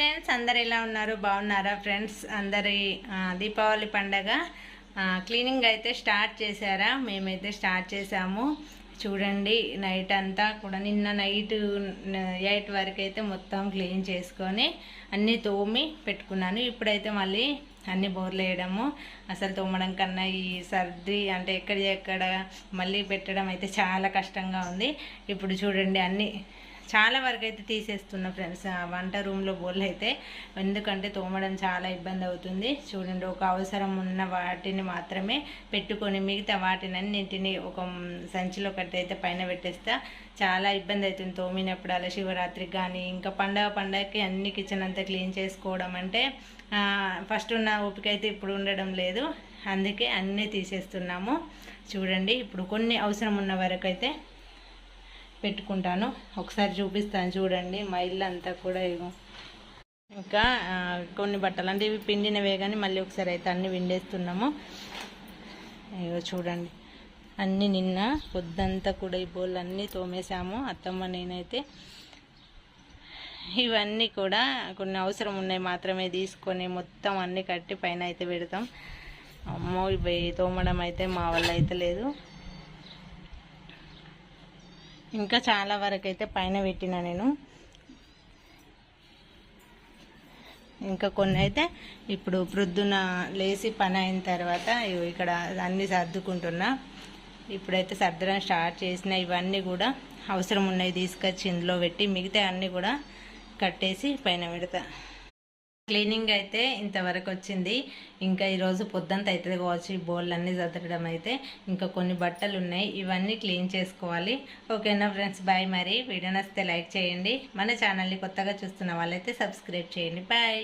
Friends అందరు ఎలా ఉన్నారు? బాగున్నారా ఫ్రెండ్స్? అందరి దీపావళి పండగ క్లీనింగ్ అయితే స్టార్ట్ చేశారా? మేమైతే స్టార్ట్ చేసాము చూడండి నైట్ అంతా కూడా నిన్న నైట్ ఎయిట్ వరకు అయితే మొత్తం క్లీన్ చేసుకొని అన్నీ తోమి పెట్టుకున్నాను. ఇప్పుడైతే మళ్ళీ అన్ని బోర్లు వేయడము. అసలు తోమడం కన్నా ఈ సర్ది అంటే ఎక్కడ ఎక్కడ మళ్ళీ పెట్టడం అయితే చాలా కష్టంగా ఉంది. ఇప్పుడు చూడండి అన్నీ చాలా వరకు అయితే తీసేస్తున్నా ఫ్రెండ్స్ ఆ వంట రూమ్లో బోర్లు అయితే. ఎందుకంటే తోమడం చాలా ఇబ్బంది అవుతుంది. చూడండి ఒక అవసరం ఉన్న వాటిని మాత్రమే పెట్టుకొని మిగతా వాటిని అన్నింటిని ఒక సంచిలో కట్టి అయితే పైన పెట్టేస్తా. చాలా ఇబ్బంది అవుతుంది తోమినప్పుడు. అలా శివరాత్రికి కానీ ఇంకా పండగ పండగకి అన్ని కిచెన్ అంతా క్లీన్ చేసుకోవడం అంటే ఫస్ట్ ఉన్న ఓపిక అయితే ఇప్పుడు ఉండడం లేదు. అందుకే అన్నీ తీసేస్తున్నాము. చూడండి ఇప్పుడు కొన్ని అవసరం ఉన్న వరకు అయితే పెట్టుకుంటాను. ఒకసారి చూపిస్తాను చూడండి. మా ఇల్లు అంతా కూడా ఇగో. ఇంకా కొన్ని బట్టలు అంటే ఇవి పిండినవే కానీ మళ్ళీ ఒకసారి అయితే అన్నీ విండేస్తున్నాము. ఇగో చూడండి. అన్నీ నిన్న పొద్దంతా కూడా ఈ బోళ్ళు అన్నీ తోమేసాము అత్తమ్మ నేనైతే ఇవన్నీ కూడా కొన్ని అవసరం ఉన్నాయి మాత్రమే తీసుకొని మొత్తం అన్నీ కట్టి పైన అయితే పెడతాం. అమ్మో ఇవి తోమడం అయితే మా వల్ల అయితే లేదు. ఇంకా చాలా వరకు అయితే పైన పెట్టిన నేను. ఇంకా కొన్ని అయితే ఇప్పుడు ప్రొద్దున లేచి పని అయిన తర్వాత ఇక్కడ అన్నీ సర్దుకుంటున్నా. ఇప్పుడైతే సర్దడం స్టార్ట్ చేసిన ఇవన్నీ కూడా అవసరం ఉన్నాయి తీసుకొచ్చి ఇందులో పెట్టి మిగతా అన్నీ కూడా కట్టేసి పైన పెడతా. క్లీనింగ్ అయితే ఇంతవరకు వచ్చింది ఇంకా ఈరోజు పొద్దుంత అవుతుంది కావచ్చు ఈ బోల్ అన్నీ చదవడం అయితే. ఇంకా కొన్ని బట్టలు ఉన్నాయి ఇవన్నీ క్లీన్ చేసుకోవాలి. ఓకేనా ఫ్రెండ్స్ బాయ్ మరి. వీడియో నచ్చితే లైక్ చేయండి. మన ఛానల్ని కొత్తగా చూస్తున్న వాళ్ళైతే సబ్స్క్రైబ్ చేయండి. బాయ్.